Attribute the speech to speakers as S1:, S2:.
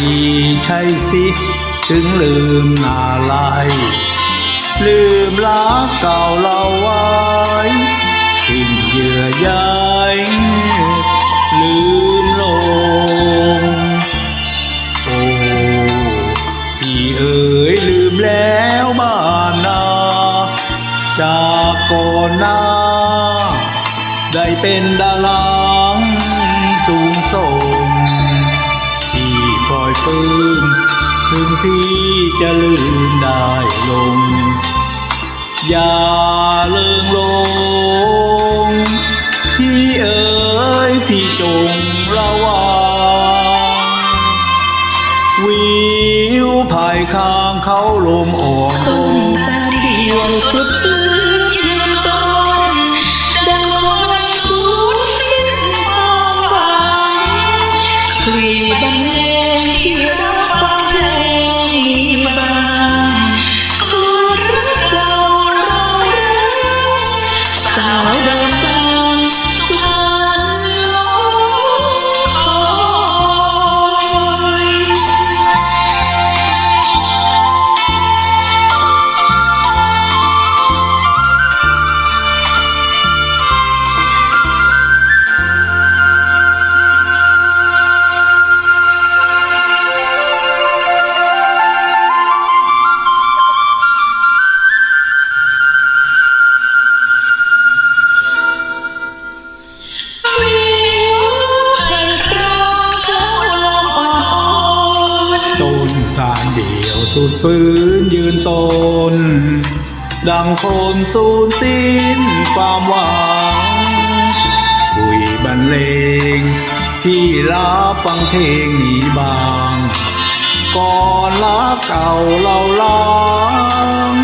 S1: ดี
S2: ใช่สิ ถึงลืมนาลายลืมรักเก่าเราไว้สิ้นเยื่อใยลืมลง โอ้พี่เอ๋ยลืมแล้วบ้านนาจากก่อนหน้า ได้เป็นดาราสูงส่ง ลืม ถึงพี่จะลืมได้ลง อย่าเลิงลง พี่เอ๋ยพี่จงระวังวิวภายข้างเขาลมอ่อนล
S1: ต้น
S2: ง
S1: ตาเดียวสุด สุด
S2: ฟื้นยืนตน ดังคนสูญสิ้นความหวังคุยบรรเลงพี่รับฟังเพลงนี้บาง ก่อนลาเก่าเราล้าง